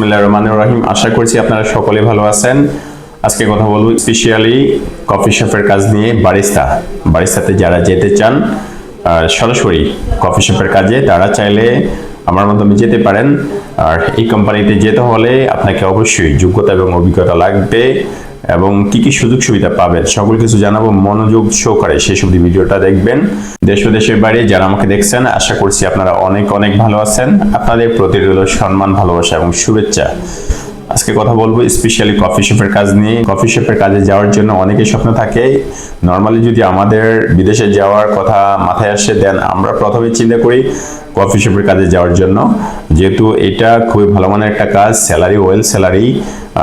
বিসমিল্লাহ রহমানুর রহিম। আশা করছি আপনারা সকলে ভালো আছেন। আজকে কথা বলব স্পেশালি কফি শপের কাজ নিয়ে বারিস্তা। বারিস্তাতে যারা যেতে চান সরাসরি কফি শপের কাজে, তারা চাইলে আমার মাধ্যমে যেতে পারেন। আর এই কোম্পানিতে যেতে হলে আপনাকে অবশ্যই যোগ্যতা এবং অভিজ্ঞতা লাগবে। এবং কি কি সুযোগ সুবিধা পাবেন সকল কিছু জানাব মনোযোগ সহকারে। সেই সব ভিডিওটা দেখবেন। দেশ ও দেশের বাইরে যারা আমাকে দেখছেন, আশা করছি আপনারা অনেক অনেক ভালো আছেন। আপনাদের প্রতি রইল সম্মান, ভালোবাসা এবং শুভেচ্ছা। আজকে কথা বলব স্পেশালি কফি শপের কাজ নিয়ে। কফি শপের কাজে যাওয়ার জন্য অনেকের স্বপ্ন থাকে। নর্মালি যদি আমাদের বিদেশে যাওয়ার কথা মাথায় আসে দেন আমরা প্রথমে চিন্তা করি কফি শপের কাজে যাওয়ার জন্য। যেহেতু এটা খুবই ভালো মানের একটা কাজ স্যালারি ওয়েল স্যালারি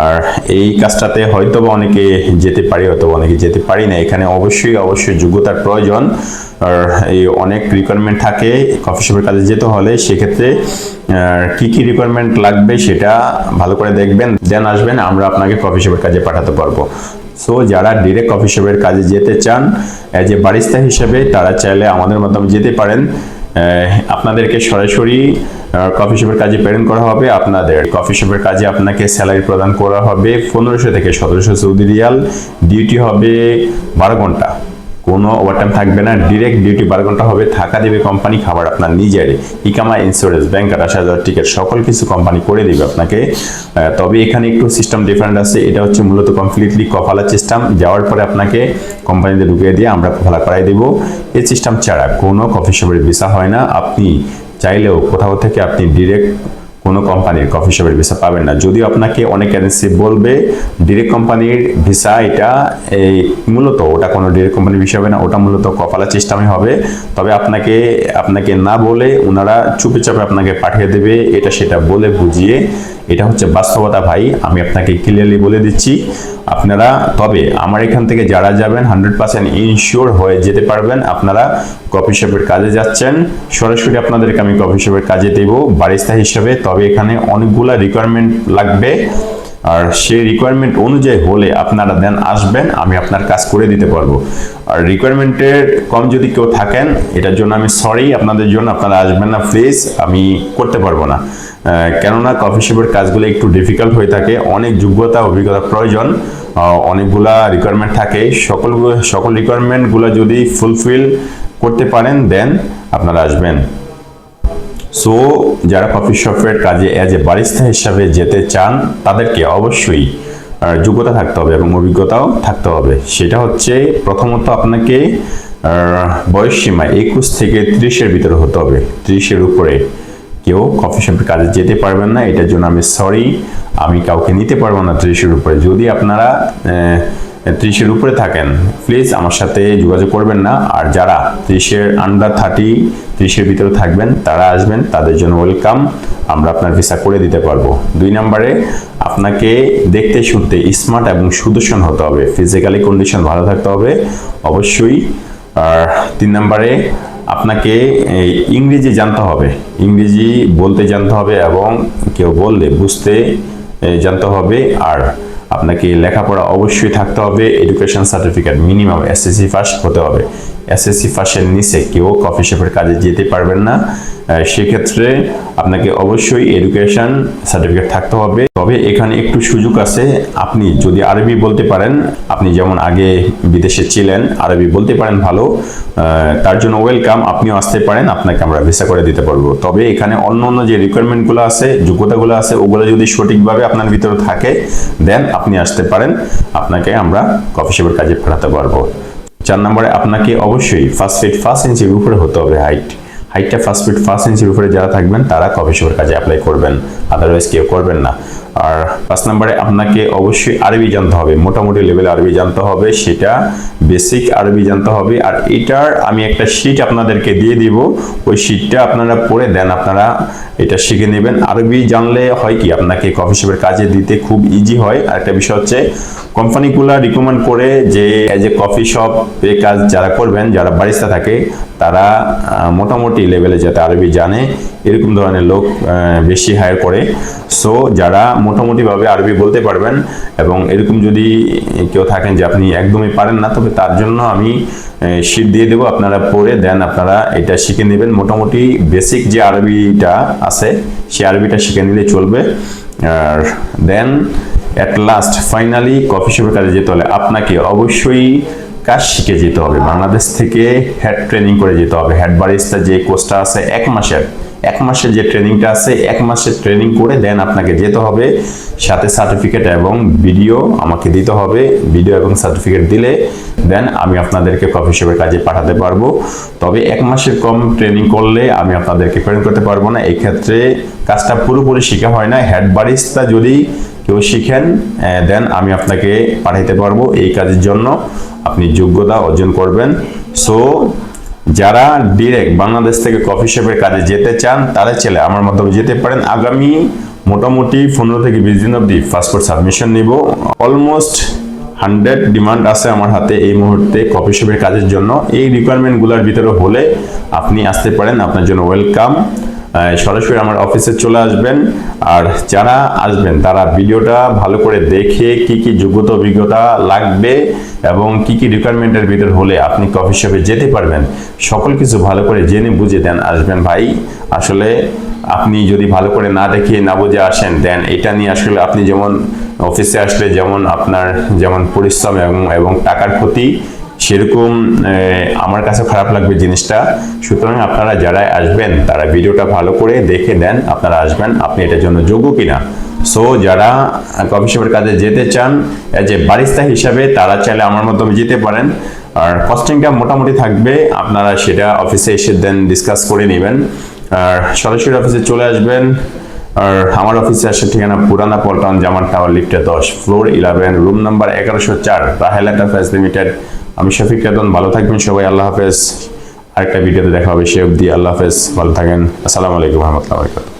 আর এই কাজটাতে হয়তো বা অনেকে যেতে পারি হয়তো অনেকে যেতে পারি না। এখানে অবশ্যই অবশ্যই যোগ্যতার প্রয়োজন। আর এই অনেক রিকোয়ারমেন্ট থাকে কফি শপের কাজে যেতে হলে, সেক্ষেত্রে কি কি রিকোয়ারমেন্ট লাগবে সেটা ভালো করে দেখবেন দেন আসবেন, আমরা আপনাকে কফি শপের কাজে পাঠাতে পারব। সো যারা ডিরেক্ট কফি শপের কাজে যেতে চান অ্যাজ এ বারিস্তা হিসেবে, তারা চাইলে আমাদের মাধ্যমে যেতে পারেন। আপনাদেরকে সরাসরি কফি শপের কাজে প্রেরণ করা হবে আপনাদের। কফি শপের কাজে আপনাকে স্যালারি প্রদান করা হবে পনেরোশো থেকে সতেরোশো সৌদি রিয়াল। ডিউটি হবে বারো ঘণ্টা। কোনো ওভারটাইম থাকবে না ডিরেক্ট ডিউটি বারো ঘণ্টা হবে, থাকা দেবে কোম্পানি খাবার আপনার নিজের ইকামা ইন্স্যুরেন্স ব্যাংকার আসা যাওয়ার টিকিট সকল কিছু কোম্পানি করে দেবে আপনাকে। তবে এখানে একটু সিস্টেম ডিফারেন্ট আছে। এটা হচ্ছে মূলত কমপ্লিটলি কফালা সিস্টেম যাওয়ার পরে আপনাকে কোম্পানিতে ঢুকিয়ে দিয়ে আমরা কফালা করাই দেব। এই সিস্টেম ছাড়া কোনো কফি শপের ভিসা হয় না। আপনি চাইলেও কোথাও থেকে আপনি ডিরেক্ট কোনো কোম্পানির কফি শপের ভিসা পাবেন না। যদিও আপনাকে অনেক এজেন্সি বলবে ডিরেক্ট কোম্পানির ভিসা এটা এই মূলত, ওটা কোনো ডিরেক্ট কোম্পানির ভিসা হবে না, ওটা মূলত কপালা সিস্টেমে হবে। তবে আপনাকে আপনাকে না বলে ওনারা চুপে চাপে আপনাকে পাঠিয়ে দেবে, এটা সেটা বলে বুঝিয়ে, এটা হচ্ছে বাস্তবতা ভাই। আমি আপনাকে ক্লিয়ারলি বলে দিচ্ছি। আপনারা, তবে আমার এখান থেকে যারা যাবেন হান্ড্রেড পার্সেন্ট ইনশিওর হয়ে যেতে পারবেন। আপনারা কফি শপের কাজে যাচ্ছেন। সরাসরি আপনাদেরকে আমি কফি শপের কাজে দেবো, বারিস্তা হিসাবে। তবে এখানে অনেকগুলো রিকোয়ারমেন্ট লাগবে। আর সেই রিকোয়ারমেন্ট অনুযায়ী হলে আপনারা দেন আসবেন, আমি আপনার কাজ করে দিতে পারব। আর রিকোয়ারমেন্টের কম যদি কেউ থাকেন, এটার জন্য আমি সরি আপনাদের জন্য আপনারা আসবেন না প্লিজ আমি করতে পারব না। কেননা কফি শপের কাজগুলো একটু ডিফিকাল্ট হয়ে থাকে, অনেক যোগ্যতা, অভিজ্ঞতা প্রয়োজন অনেকগুলা রিকোয়ারমেন্ট থাকে। সকল সকল রিকোয়ারমেন্টগুলো যদি ফুলফিল করতে পারেন দেন আপনারা আসবেন। সো যারা কফি শপের কাজে অ্যাজ এ বারিস্তা হিসাবে যেতে চান, তাদেরকে অবশ্যই যোগ্যতা থাকতে হবে এবং অভিজ্ঞতাও থাকতে হবে। সেটা হচ্ছে, প্রথমত আপনাকে বয়স সীমা একুশ থেকে ত্রিশের ভিতরে হতে হবে। ত্রিশের উপরে কেউ কফি শপের কাজে যেতে পারবেন না। এটার জন্য আমি সরি আমি কাউকে নিতে পারব না ত্রিশের উপরে। যদি আপনারা ত্রিশের উপরে থাকেন। প্লিজ আমার সাথে যোগাযোগ করবেন না। আর যারা ত্রিশের আন্ডার থার্টি ত্রিশের ভিতরে থাকবেন, তারা আসবেন, তাদের জন্য ওয়েলকাম আমরা আপনার ভিসা করে দিতে পারব। দুই নম্বরে, আপনাকে দেখতে শুনতে স্মার্ট এবং সুদর্শন হতে হবে। ফিজিক্যালি কন্ডিশন ভালো থাকতে হবে। অবশ্যই, আর তিন নম্বরে, আপনাকে ইংরেজি জানতে হবে। ইংরেজি বলতে জানতে হবে এবং কেউ বললে বুঝতে জানতে হবে। আর আপনাকে লেখাপড়া অবশ্যই থাকতে হবে education certificate minimum SSC first হতে হবে। এসএসসি ফার্স্টের নিচে কেউ কফি শপের কাজে যেতে পারবেন না। সেক্ষেত্রে আপনাকে অবশ্যই এডুকেশন সার্টিফিকেট থাকতে হবে। তবে এখানে একটু সুযোগ আছে। আপনি যদি আরবি বলতে পারেন, আপনি যেমন আগে বিদেশে ছিলেন, আরবি বলতে পারেন ভালো তার জন্য ওয়েলকাম আপনিও আসতে পারেন, আপনাকে আমরা ভিসা করে দিতে পারব। তবে এখানে অন্য অন্য যে রিকোয়ারমেন্টগুলো আছে, যোগ্যতাগুলো আছে, ওগুলো যদি সঠিকভাবে আপনার ভিতরে থাকে দেন আপনি আসতে পারেন। আপনাকে আমরা কফি শপের কাজে পাঠাতে পারব। চার নম্বরে আপনাকে অবশ্যই ফার্স্ট ফিট ফার্স্ট ইঞ্চির উপরে হতে হবে হাইট হাইটটা ফার্স্ট ফিট ফার্স্ট ইঞ্চির উপরে যারা থাকবেন, তারা কফি শপের কাজে অ্যাপ্লাই করবেন। আদারওয়াইজ কেউ করবেন না। আর পাঁচ নম্বরে আপনাকে অবশ্যই আরবি জানতে হবে। মোটামুটি লেভেলে আরবি জানতে হবে, সেটা বেসিক আরবি জানতে হবে। আর এটার আমি একটা শিট আপনাদেরকে দিয়ে দিব। ওই শিটটা আপনারা পড়ে দেন, আপনারা এটা শিখে নেবেন। আরবি জানলে হয় কি, আপনাকে কফি শপের কাজে দিতে খুব ইজি হয়। আর একটা বিষয় হচ্ছে কোম্পানিগুলো রিকমেন্ড করে যে এজ এ কফি শপে কাজ যারা করবেন, যারা বারিস্তা থাকে, তারা মোটামুটি লেভেলে যাতে আরবি জানে। এরকম ধরনের লোক বেশি হায়ার করে। সো যারা মোটামুটিভাবে আরবি বলতে পারবেন এবং এরকম যদি কেউ থাকেন যে আপনি একদমই পারেন না, তবে তার জন্য আমি শীট দিয়ে দেবো, আপনারা পড়ে দেন, আপনারা এটা শিখে নেবেন। মোটামুটি বেসিক যে আরবিটা আছে সেই আরবিটা শিখে নিলে চলবে। আর then at last finally coffee শপের কাজে যেতে হলে আপনাকে অবশ্যই কাজ শিখে যেতে হবে। বাংলাদেশ থেকে হেড ট্রেনিং করে যেতে হবে। হেড বারিস্তা যে কোর্সটা আছে, এক মাসের। এক মাসের যে ট্রেনিংটা আছে, এক মাসের ট্রেনিং করে দেন আপনাকে যেতে হবে। সাথে সার্টিফিকেট এবং ভিডিও আমাকে দিতে হবে। ভিডিও এবং সার্টিফিকেট দিলে দেন আমি আপনাদেরকে শপের কাজে পাঠাতে পারব। তবে এক মাসের কম ট্রেনিং করলে আমি আপনাদেরকে প্রেরণ করতে পারব না। এই ক্ষেত্রে কাজটা পুরোপুরি শেখা হয় না। হেড বারিস্তা যদি কেউ শিখেন দেন আমি আপনাকে পাঠাইতে পারব। এই কাজের জন্য আপনি যোগ্যতা অর্জন করবেন। সো যারা ডিরেক্ট বাংলাদেশ থেকে কফি শপের কাজে যেতে চান, তারা চলে আমার মাধ্যমে যেতে পারেন। আগামী মোটামুটি পনেরো থেকে বিশ দিন অবধি পাসপোর্ট সাবমিশন নিব। অলমোস্ট হান্ড্রেড ডিমান্ড আছে আমার হাতে এই মুহূর্তে কফি শপের কাজের জন্য। এই রিকোয়ারমেন্টগুলোর ভিতরে হলে আপনি আসতে পারেন, আপনার জন্য ওয়েলকাম সরাসরি আমার অফিসে চলে আসবেন। আর যারা আসবেন, তারা ভিডিওটা ভালো করে দেখে কি কি যোগ্যতা, অভিজ্ঞতা লাগবে এবং কি কি রিকোয়ারমেন্টের ভিতর হলে আপনি কফি শপে যেতে পারবেন, সকল কিছু ভালো করে জেনে বুঝে দেন আসবেন ভাই। আসলে আপনি যদি ভালো করে না দেখে, না বুঝে আসেন দেন এটা নিয়ে আসলে আপনি যেমন অফিসে আসলে যেমন আপনার যেমন পরিশ্রম এবং এবং টাকার ক্ষতি সেরকম আমার কাছে খারাপ লাগবে জিনিসটা। সুতরাং আপনারা যারা আসবেন, তারা ভিডিওটা ভালো করে দেখে দেন আপনারা আসবেন, আপনি এটার জন্য যোগ্য কিনা। সো যারা কফি শপের কাজে যেতে চান এজ এ বারিস্তা হিসাবে, তারা চাইলে আমার মাধ্যমে যেতে পারেন। আর কস্টিংটা মোটামুটি থাকবে, আপনারা সেটা অফিসে এসে দেন ডিসকাস করে নেবেন। আর সরাসরি অফিসে চলে আসবেন। আর আমার অফিসে আসে ঠিকানা পুরানা পল্টন জামান টাওয়ার লিফটে দশ ফ্লোর ইলেভেন রুম নাম্বার এগারোশো চার, রাহেল এন্টারপ্রাইজ লিমিটেড। আমি শফিক রেদন ভালো থাকবেন সবাই, আল্লাহ হাফেজ। আরেকটা ভিডিওতে দেখা হবে সে অবধি, আল্লাহ হাফেজ, ভালো থাকেন। আসসালামু আলাইকুম, রহমতুল্লাহ